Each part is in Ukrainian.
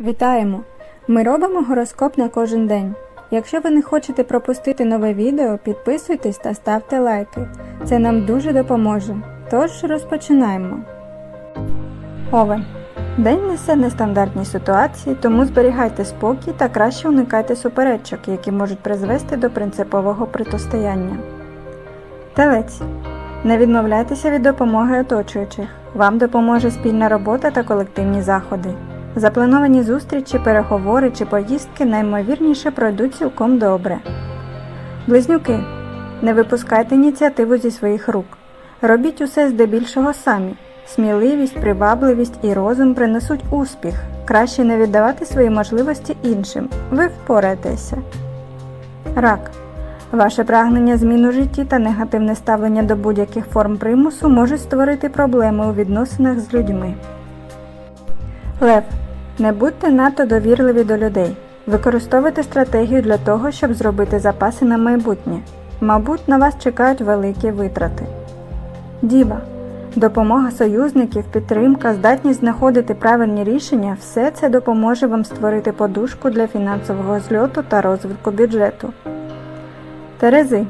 Вітаємо! Ми робимо гороскоп на кожен день. Якщо ви не хочете пропустити нове відео, підписуйтесь та ставте лайки. Це нам дуже допоможе. Тож розпочинаємо. Овен. День несе нестандартні ситуації, тому зберігайте спокій та краще уникайте суперечок, які можуть призвести до принципового протистояння. Телець. Не відмовляйтеся від допомоги оточуючих. Вам допоможе спільна робота та колективні заходи. Заплановані зустрічі, переговори чи поїздки наймовірніше пройдуть цілком добре. Близнюки. Не випускайте ініціативу зі своїх рук. Робіть усе здебільшого самі. Сміливість, привабливість і розум принесуть успіх. Краще не віддавати свої можливості іншим. Ви впораєтеся. Рак. Ваше прагнення змін у житті та негативне ставлення до будь-яких форм примусу можуть створити проблеми у відносинах з людьми. Лев. Не будьте надто довірливі до людей. Використовуйте стратегію для того, щоб зробити запаси на майбутнє. Мабуть, на вас чекають великі витрати. Діва. Допомога союзників, підтримка, здатність знаходити правильні рішення все це допоможе вам створити подушку для фінансового зльоту та розвитку бюджету. Терези.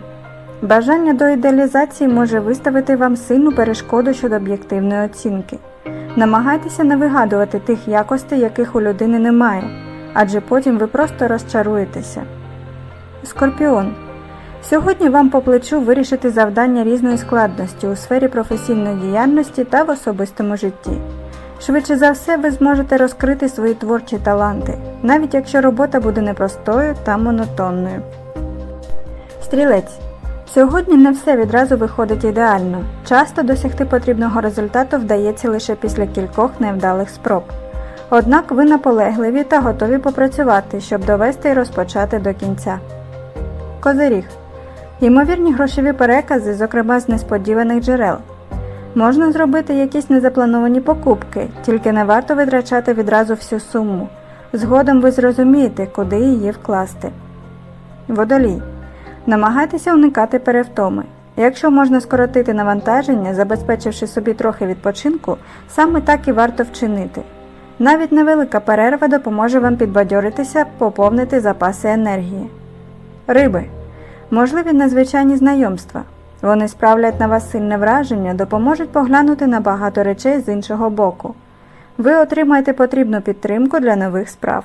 Бажання до ідеалізації може виставити вам сильну перешкоду щодо об'єктивної оцінки. Намагайтеся не вигадувати тих якостей, яких у людини немає, адже потім ви просто розчаруєтеся. Скорпіон. Сьогодні вам по плечу вирішити завдання різної складності у сфері професійної діяльності та в особистому житті. Швидше за все, ви зможете розкрити свої творчі таланти, навіть якщо робота буде непростою та монотонною. Стрілець. Сьогодні не все відразу виходить ідеально. Часто досягти потрібного результату вдається лише після кількох невдалих спроб. Однак ви наполегливі та готові попрацювати, щоб довести і розпочати до кінця. Козиріг. Ймовірні грошові перекази, зокрема з несподіваних джерел. Можна зробити якісь незаплановані покупки, тільки не варто витрачати відразу всю суму. Згодом ви зрозумієте, куди її вкласти. Водолій. Намагайтеся уникати перевтоми. Якщо можна скоротити навантаження, забезпечивши собі трохи відпочинку, саме так і варто вчинити. Навіть невелика перерва допоможе вам підбадьоритися, поповнити запаси енергії. Риби. Можливі надзвичайні знайомства. Вони справлять на вас сильне враження, допоможуть поглянути на багато речей з іншого боку. Ви отримаєте потрібну підтримку для нових справ.